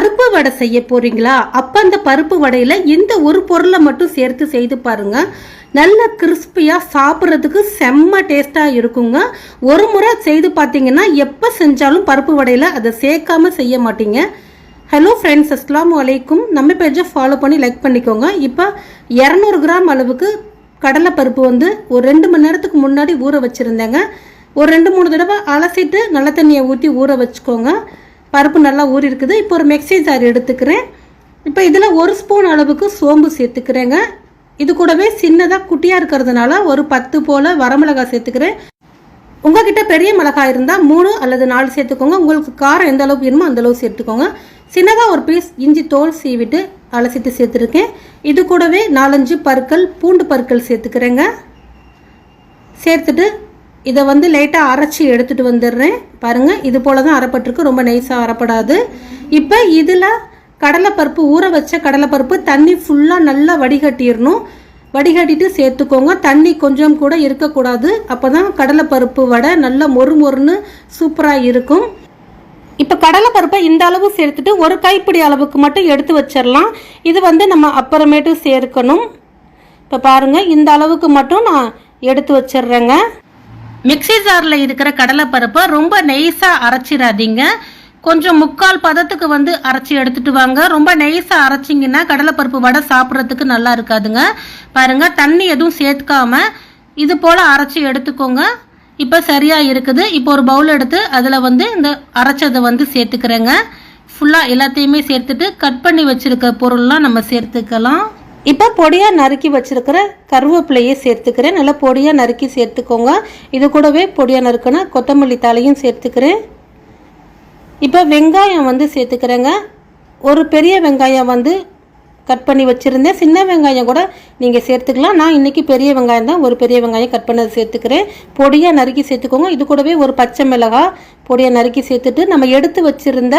பருப்பு வடை செய்ய போறீங்களா? அப்ப அந்த பருப்பு வடையில இந்த ஒரு பொருளை மட்டும் சேர்த்து செய்து பாருங்க. நல்ல கிறிஸ்பியா சாப்பிட்றதுக்கு செம்ம டேஸ்டா இருக்குங்க. ஒரு முறை செய்து பார்த்தீங்கன்னா எப்ப செஞ்சாலும் பருப்பு வடையில அதை சேர்க்காம செய்ய மாட்டீங்க. ஹலோ ஃப்ரெண்ட்ஸ் அஸ்லாம் வலைக்கும் நம்ம பேஜை ஃபாலோ பண்ணி லைக் பண்ணிக்கோங்க. இப்போ இரநூறு கிராம் அளவுக்கு கடலைப்பருப்பு வந்து ஒரு ரெண்டு மணி நேரத்துக்கு முன்னாடி ஊற வச்சுருந்தேங்க. ஒரு ரெண்டு மூணு தடவை அலசிட்டு நல்ல தண்ணியை ஊற்றி ஊற வச்சுக்கோங்க. பருப்பு நல்லா ஊறி இருக்குது. இப்போ ஒரு மிக்சி ஜார் எடுத்துக்கிறேன். இப்போ இதில் ஒரு ஸ்பூன் அளவுக்கு சோம்பு சேர்த்துக்கிறேங்க. இது கூடவே சின்னதாக குட்டியாக இருக்கிறதுனால ஒரு பத்து போல் வரமிளகாய் சேர்த்துக்கிறேன். உங்ககிட்ட பெரிய மிளகாய் இருந்தால் மூணு அல்லது நாலு சேர்த்துக்கோங்க. உங்களுக்கு காரம் எந்த அளவுக்கு வேணுமோ அந்த அளவு சேர்த்துக்கோங்க. சின்னதாக ஒரு பீஸ் இஞ்சி தோல் சீவிட்டு அலசிட்டு சேர்த்துருக்கேன். இது கூடவே நாலஞ்சு பற்கள் பூண்டு பற்கள் சேர்த்துக்கிறேங்க. சேர்த்துட்டு இதை வந்து லைட்டாக அரைச்சி எடுத்துகிட்டு வந்துடுறேன். பாருங்கள் இது போல் தான் அரைப்பட்டிருக்கு. ரொம்ப நைஸாக அரைப்படாது. இப்போ இதில் கடலைப்பருப்பு ஊற வச்ச கடலைப்பருப்பு தண்ணி ஃபுல்லாக நல்லா வடிகட்டிடணும். வடிகட்டிட்டு சேர்த்துக்கோங்க. தண்ணி கொஞ்சம் கூட இருக்கக்கூடாது. அப்போ தான் கடலைப்பருப்பு வடை நல்லா மொறு மொறுன்னு சூப்பராக இருக்கும். இப்போ கடலைப்பருப்பை இந்த அளவு சேர்த்துட்டு ஒரு கைப்பிடி அளவுக்கு மட்டும் எடுத்து வச்சிடலாம். இது வந்து நம்ம அப்புறமேட்டு சேர்க்கணும். இப்போ பாருங்கள் இந்த அளவுக்கு மட்டும் நான் எடுத்து வச்சிடுறேங்க. மிக்ஸி ஜாரில் இருக்கிற கடலைப்பருப்பை ரொம்ப நெய்ஸாக அரைச்சிடாதீங்க. கொஞ்சம் முக்கால் பதத்துக்கு வந்து அரைச்சி எடுத்துட்டு வாங்க. ரொம்ப நெய்ஸாக அரைச்சிங்கன்னா கடலைப்பருப்பு வடை சாப்பிட்றதுக்கு நல்லா இருக்காதுங்க. பாருங்க தண்ணி எதுவும் சேர்த்துக்காம இது போல் அரைச்சி எடுத்துக்கோங்க. இப்போ சரியாக இருக்குது. இப்போ ஒரு பவுல் எடுத்து அதில் வந்து இந்த அரைச்சதை வந்து சேர்த்துக்கிறேங்க. ஃபுல்லாக எல்லாத்தையுமே சேர்த்துட்டு கட் பண்ணி வச்சுருக்க பொருள்லாம் நம்ம சேர்த்துக்கலாம். இப்போ பொடியாக நறுக்கி வச்சுருக்கிற கருவேப்பிலையை சேர்த்துக்கிறேன். நல்லா பொடியாக நறுக்கி சேர்த்துக்கோங்க. இது கூடவே பொடியாக நறுக்கின கொத்தமல்லி தாலையும் சேர்த்துக்கிறேன். இப்போ வெங்காயம் வந்து சேர்த்துக்கிறேங்க. ஒரு பெரிய வெங்காயம் வந்து கட் பண்ணி வச்சுருந்தேன். சின்ன வெங்காயம் கூட நீங்கள் சேர்த்துக்கலாம். நான் இன்றைக்கி பெரிய வெங்காயம் தான். ஒரு பெரிய வெங்காயம் கட் பண்ணது சேர்த்துக்கிறேன். பொடியாக நறுக்கி சேர்த்துக்கோங்க. இது கூடவே ஒரு பச்சை மிளகாய் பொடியாக நறுக்கி சேர்த்துட்டு நம்ம எடுத்து வச்சுருந்த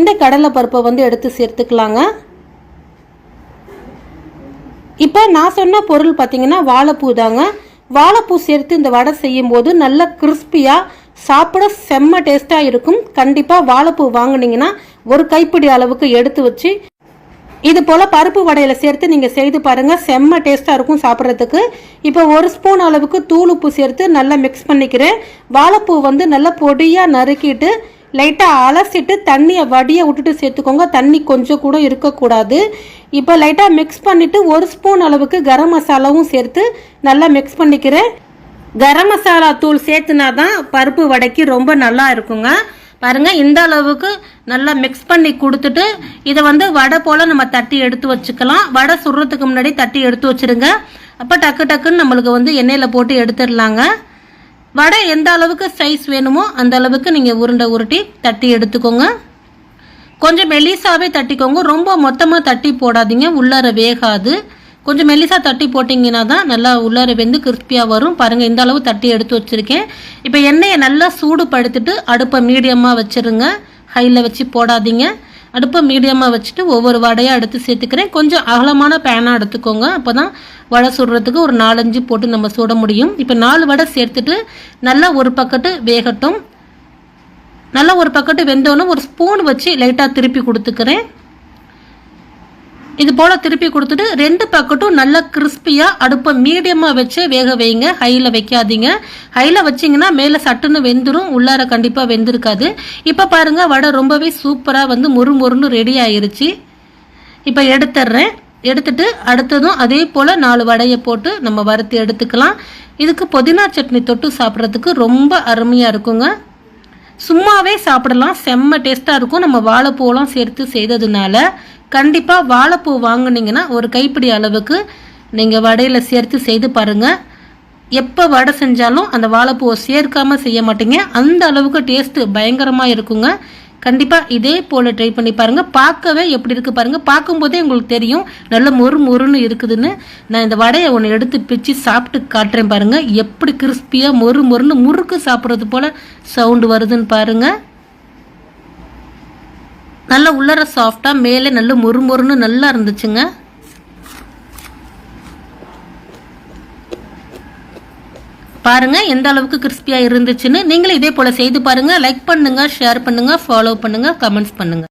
இந்த கடலை பருப்பை வந்து எடுத்து சேர்த்துக்கலாங்க. இப்போ நான் சொன்ன பொருள் பார்த்தீங்கன்னா வாழைப்பூ தாங்க. வாழைப்பூ சேர்த்து இந்த வடை செய்யும் போது நல்லா கிறிஸ்பியாக சாப்பிட செம்ம டேஸ்ட்டாக இருக்கும். கண்டிப்பாக வாழைப்பூ வாங்கினீங்கன்னா ஒரு கைப்பிடி அளவுக்கு எடுத்து வச்சு இது போல் பருப்பு வடையில் சேர்த்து நீங்கள் செய்து பாருங்கள் செம்ம டேஸ்ட்டாக இருக்கும் சாப்பிட்றதுக்கு. இப்போ ஒரு ஸ்பூன் அளவுக்கு தூள் உப்பு சேர்த்து நல்லா மிக்ஸ் பண்ணிக்கிறேன். வாழைப்பூ வந்து நல்லா பொடியாக நறுக்கிட்டு லைட்டாக அலசிட்டு தண்ணியை வடியை விட்டுட்டு சேர்த்துக்கோங்க. தண்ணி கொஞ்சம் கூட இருக்கக்கூடாது. இப்போ லைட்டாக மிக்ஸ் பண்ணிவிட்டு ஒரு ஸ்பூன் அளவுக்கு கரம் மசாலாவும் சேர்த்து நல்லா மிக்ஸ் பண்ணிக்கிறேன். கரம் மசாலா தூள் சேர்த்துனா தான் பருப்பு வடைக்கு ரொம்ப நல்லா இருக்குங்க. பாருங்கள் இந்த அளவுக்கு நல்லா மிக்ஸ் பண்ணி கொடுத்துட்டு இதை வந்து வடை போல் நம்ம தட்டி எடுத்து வச்சுக்கலாம். வடை சுடுறதுக்கு முன்னாடி தட்டி எடுத்து வச்சுருங்க. அப்போ டக்கு டக்குன்னு நம்மளுக்கு வந்து எண்ணெயில் போட்டு எடுத்துடலாங்க. வடை எந்த அளவுக்கு சைஸ் வேணுமோ அந்த அளவுக்கு நீங்கள் உருண்டை உருட்டி தட்டி எடுத்துக்கோங்க. கொஞ்சம் மெலிசாவே தட்டிக்கோங்க. ரொம்ப மொத்தமாக தட்டி போடாதீங்க. உள்ளார வேகாது. கொஞ்சம் மெலிசாக தட்டி போட்டிங்கன்னா தான் நல்லா உள்ளார வெந்து கிறிஸ்பியாக வரும். பாருங்கள் இந்த அளவு தட்டி எடுத்து வச்சுருக்கேன். இப்போ எண்ணெயை நல்லா சூடுபடுத்திட்டு அடுப்பை மீடியமாக வச்சுருங்க. ஹையில் வச்சு போடாதீங்க. அடுப்பை மீடியமாக வச்சுட்டு ஒவ்வொரு வடையாக எடுத்து சேர்த்துக்கிறேன். கொஞ்சம் அகலமான பேனாக எடுத்துக்கோங்க. அப்போ தான் வடை சுடுறதுக்கு ஒரு நாலஞ்சு போட்டு நம்ம சுட முடியும். இப்போ நாலு வடை சேர்த்துட்டு நல்லா ஒரு பக்கத்து வேகட்டும். நல்லா ஒரு பக்கத்து வெந்தோன்னு ஒரு ஸ்பூன் வச்சு லைட்டாக திருப்பி கொடுத்துக்கிறேன். இது போல் திருப்பி கொடுத்துட்டு ரெண்டு பக்கட்டும் நல்லா கிறிஸ்பியாக அடுப்பை மீடியமாக வச்சு வேக வைங்க. ஹையில் வைக்காதீங்க. ஹையில் வச்சிங்கன்னா மேலே சட்டுன்னு வெந்துடும் உள்ளார கண்டிப்பாக வெந்திருக்காது. இப்போ பாருங்கள் வடை ரொம்பவே சூப்பராக வந்து மொறு மொறுன்னு ரெடி ஆயிருச்சு. இப்போ எடுத்துட்றேன். எடுத்துட்டு அடுத்ததும் அதே போல் நாலு வடையை போட்டு நம்ம வறுத்து எடுத்துக்கலாம். இதுக்கு புதினா சட்னி தொட்டு சாப்பிட்றதுக்கு ரொம்ப அருமையாக இருக்குங்க. சும்மாவே சாப்பிடலாம். செம்ம டேஸ்ட்டாக இருக்கும். நம்ம வாழைப்பூலாம் சேர்த்து செய்ததுனால கண்டிப்பாக வாழைப்பூ வாங்கினீங்கன்னா ஒரு கைப்பிடி அளவுக்கு நீங்கள் வடையில் சேர்த்து செய்து பாருங்கள் எப்போ வடை செஞ்சாலும் அந்த வாழைப்பூவை சேர்க்காமல் செய்ய மாட்டீங்க. அந்த அளவுக்கு டேஸ்ட்டு பயங்கரமாக இருக்குங்க. கண்டிப்பாக இதே போல் ட்ரை பண்ணி பாருங்கள் பார்க்கவே எப்படி இருக்குது பாருங்கள் பார்க்கும்போதே உங்களுக்கு தெரியும். நல்ல மொறு மொறுன்னு இருக்குதுன்னு. நான் இந்த வடையை ஒன்று எடுத்து பிச்சு சாப்பிட்டு காட்டுறேன் பாருங்கள் எப்படி கிறிஸ்பியாக மொறு மொறுன்னு முறுக்கு சாப்பிட்றது போல் சவுண்டு வருதுன்னு பாருங்கள் நல்லா உள்ளர சாஃப்டாக மேலே நல்ல மொறு மொறுன்னு நல்லா இருந்துச்சுங்க. பாருங்க எந்த அளவுக்கு கிறிஸ்பியாக இருந்துச்சுன்னு. நீங்களும் இதே போல் செய்து பாருங்க. லைக் பண்ணுங்க ஷேர் பண்ணுங்க ஃபாலோ பண்ணுங்க கமெண்ட்ஸ் பண்ணுங்க.